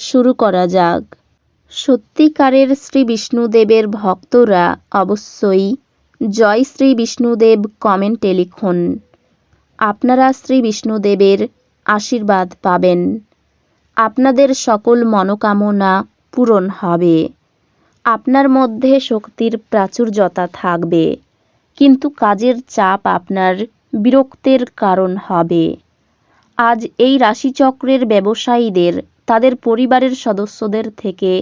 শুরু করা যাক। সত্যিকারের শ্রী বিষ্ণুদেবের ভক্তরা অবশ্যই জয় শ্রী বিষ্ণুদেব কমেন্টে লিখুন। আপনারা শ্রী বিষ্ণুদেবের আশীর্বাদ পাবেন। আপনাদের সকল মনোকামনা পূরণ হবে। আপনার মধ্যে শক্তির প্রাচুর্যতা থাকবে। কিন্তু কাজের চাপ আপনার বিরক্তের কারণ হবে। আজ এই রাশিচক্রের ব্যবসায়ীদের তাদের পরিবারের সদস্যদের থেকে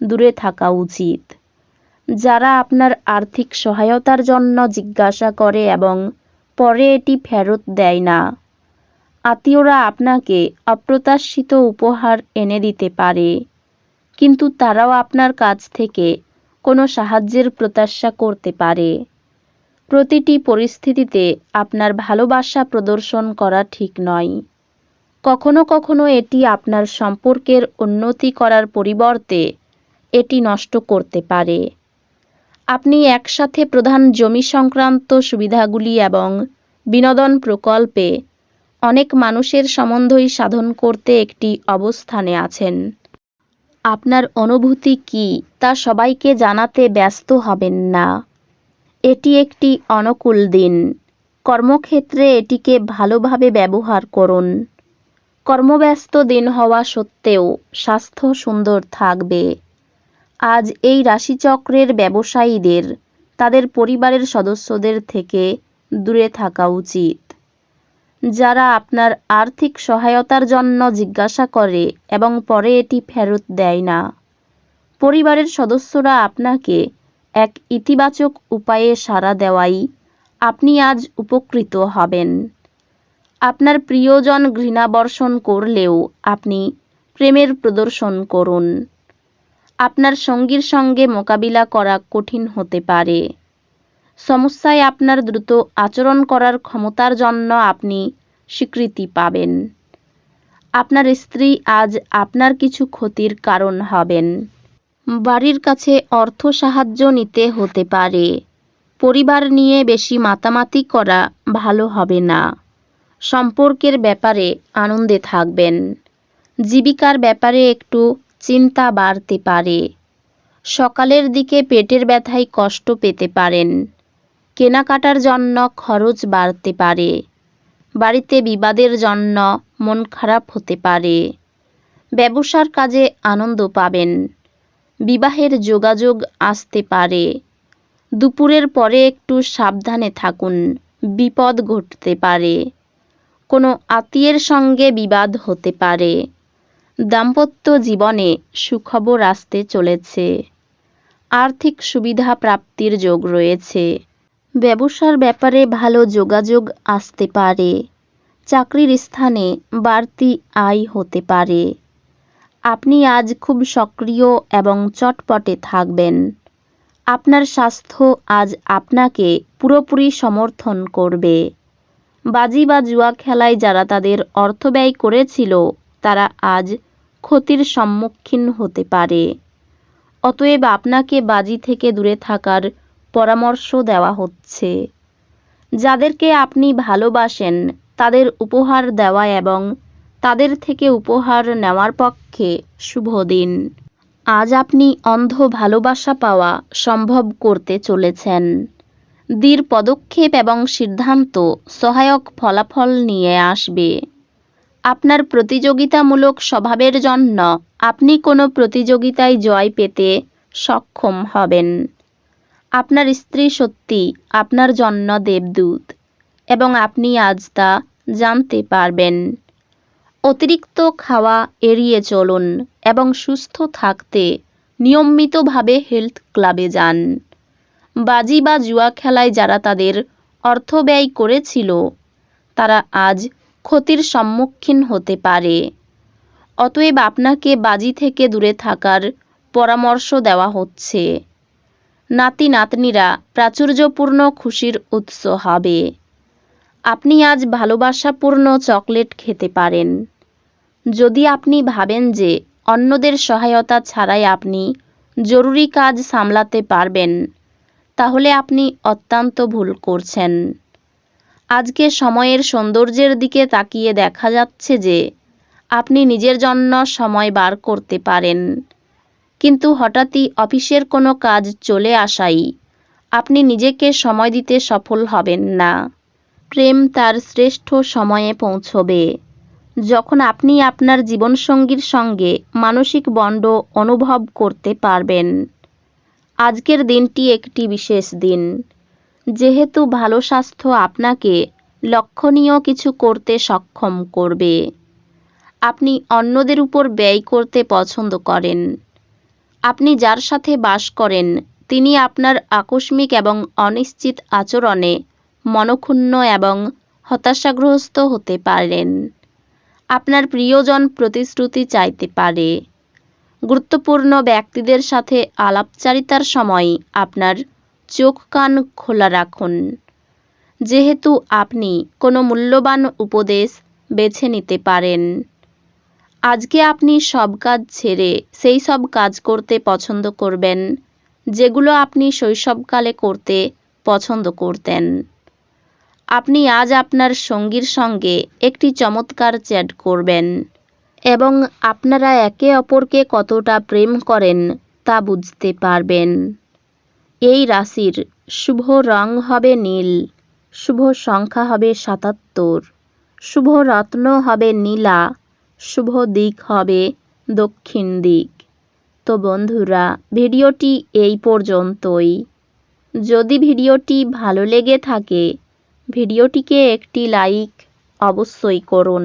দূরে থাকা উচিত। যারা আপনার আর্থিক সহায়তার জন্য জিজ্ঞাসা করে এবং পরে এটি ফেরত দেয় না। আত্মীয়রা আপনাকে অপ্রত্যাশিত উপহার এনে দিতে পারে, কিন্তু তারাও আপনার কাছ থেকে কোনো সাহায্যের প্রত্যাশা করতে পারে। প্রতিটি পরিস্থিতিতে আপনার ভালোবাসা প্রদর্শন করা ঠিক নয়। কখনো কখনো এটি আপনার সম্পর্কের উন্নতি করার পরিবর্তে এটি নষ্ট করতে পারে। আপনি একসাথে প্রধান জমি সংক্রান্ত সুবিধাগুলি এবং বিনোদন প্রকল্পে অনেক মানুষের সম্বন্ধই সাধন করতে একটি অবস্থানে আছেন। আপনার অনুভূতি কি তা সবাইকে জানাতে ব্যস্ত হবেন না। এটি একটি অনুকূল দিন। কর্মক্ষেত্রে এটিকে ভালোভাবে ব্যবহার করুন। কর্মব্যস্ত দিন হওয়া সত্ত্বেও স্বাস্থ্য সুন্দর থাকবে। আজ এই রাশিচক্রের ব্যবসায়ীদের, তাদের পরিবারের সদস্যদের থেকে দূরে থাকা উচিত। যারা আপনার আর্থিক সহায়তার জন্য জিজ্ঞাসা করে এবং পরে এটি ফেরত দেয় না, পরিবারের সদস্যরা আপনাকে এক ইতিবাচক উপায়ে সাড়া দেওয়াই আপনি আজ উপকৃত হবেন। আপনার প্রিয়জন ঘৃণাবর্ষণ করলেও আপনি প্রেমের প্রদর্শন করুন। আপনার সঙ্গীর সঙ্গে মোকাবিলা করা কঠিন হতে পারে। সমস্যায় আপনার দ্রুত আচরণ করার ক্ষমতার জন্য আপনি স্বীকৃতি পাবেন। আপনার স্ত্রী আজ আপনার কিছু ক্ষতির কারণ হবেন। বাড়ির কাছে অর্থ সাহায্য নিতে হতে পারে। পরিবার নিয়ে বেশি মাতামাতি করা ভালো হবে না। সম্পর্কের ব্যাপারে আনন্দে থাকবেন। জীবিকার ব্যাপারে একটু চিন্তা বাড়তে পারে। সকালের দিকে পেটের ব্যথায় কষ্ট পেতে পারেন। কেনাকাটার জন্য খরচ বাড়তে পারে। বাড়িতে বিবাদের জন্য মন খারাপ হতে পারে। ব্যবসার কাজে আনন্দ পাবেন। বিবাহের যোগাযোগ আসতে পারে। দুপুরের পরে একটু সাবধানে থাকুন। বিপদ ঘটতে পারে। কোনো আত্মীয়ের সঙ্গে বিবাদ হতে পারে। দাম্পত্য জীবনে সুখবর আসতে চলেছে। আর্থিক সুবিধা প্রাপ্তির যোগ রয়েছে। ব্যবসার ব্যাপারে ভালো যোগাযোগ আসতে পারে। চাকরির স্থানে বাড়তি আয় হতে পারে। আপনি আজ খুব সক্রিয় এবং চটপটে থাকবেন। আপনার স্বাস্থ্য আজ আপনাকে পুরোপুরি সমর্থন করবে। বাজি বা জুয়া খেলায় যারা তাদের অর্থ ব্যয় করেছিল, তারা আজ ক্ষতির সম্মুখীন হতে পারে। অতএব আপনাকে বাজি থেকে দূরে থাকার পরামর্শ দেওয়া হচ্ছে। যাদেরকে আপনি ভালোবাসেন, তাদের উপহার দেওয়া এবং তাদের থেকে উপহার নেওয়ার পক্ষে শুভ দিন। আজ আপনি অন্ধ ভালোবাসা পাওয়া সম্ভব করতে চলেছেন। দৃঢ় পদক্ষেপ এবং সিদ্ধান্ত সহায়ক ফলাফল নিয়ে আসবে। আপনার প্রতিযোগিতামূলক স্বভাবের জন্য আপনি কোনো প্রতিযোগিতায় জয় পেতে সক্ষম হবেন। আপনার স্ত্রী সত্যি আপনার জন্য দেবদূত এবং আপনি আজ তা জানতে পারবেন। অতিরিক্ত খাওয়া এড়িয়ে চলুন এবং সুস্থ থাকতে নিয়মিতভাবে হেলথ ক্লাবে যান। বাজি বা জুয়া খেলায় যারা তাদের অর্থ ব্যয় করেছিল, তারা আজ ক্ষতির সম্মুখীন হতে পারে। অতএব আপনাকে বাজি থেকে দূরে থাকার পরামর্শ দেওয়া হচ্ছে। নাতি নাতনিরা প্রাচুর্যপূর্ণ খুশির উৎস হবে। আপনি আজ ভালোবাসাপূর্ণ চকলেট খেতে পারেন। যদি আপনি ভাবেন যে অন্যদের সহায়তা ছাড়াই আপনি জরুরি কাজ সামলাতে পারবেন তাহলে আপনি অত্যন্ত ভুল করছেন। আজকে সময়ের সৌন্দর্যের দিকে তাকিয়ে দেখা যাচ্ছে যে, আপনি নিজের জন্য সময় বার করতে পারেন। কিন্তু হঠাৎই অফিসের কোনো কাজ চলে আসাই, আপনি নিজেকে সময় দিতে সফল হবেন না। প্রেম তার শ্রেষ্ঠ সময়ে পৌঁছবে। যখন আপনি আপনার জীবনসঙ্গীর সঙ্গে মানসিক বন্ড অনুভব করতে পারবেন। আজকের দিনটি একটি বিশেষ দিন। যেহেতু ভালো স্বাস্থ্য আপনাকে লক্ষণীয় কিছু করতে সক্ষম করবে। আপনি অন্যদের উপর ব্যয় করতে পছন্দ করেন। আপনি যার সাথে বাস করেন, তিনি আপনার আকস্মিক এবং অনিশ্চিত আচরণে মনক্ষুণ্ণ এবং হতাশাগ্রস্ত হতে পারেন। আপনার প্রিয়জন প্রতিশ্রুতি চাইতে পারে। গুরুত্বপূর্ণ ব্যক্তিদের সাথে আলাপচারিতার সময় আপনার চোখ কান খোলা রাখুন। যেহেতু আপনি কোনো মূল্যবান উপদেশ বেছে নিতে পারেন। আজকে আপনি সব কাজ ছেড়ে সেই সব কাজ করতে পছন্দ করবেন, যেগুলো আপনি শৈশবকালে করতে পছন্দ করতেন। আপনি আজ আপনার সঙ্গীর সঙ্গে একটি চমৎকার চ্যাট করবেন। এবং আপনারা একে অপরকে কতটা প্রেম করেন তা বুঝতে পারবেন। এই রাশির শুভ রং হবে নীল, শুভ সংখ্যা হবে সাতাত্তর, শুভ রত্ন হবে নীলা, শুভ দিক হবে দক্ষিণ দিক। তো বন্ধুরা, ভিডিওটি এই পর্যন্তই। যদি ভিডিওটি ভালো লেগে থাকে, ভিডিওটিকে একটি লাইক অবশ্যই করুন।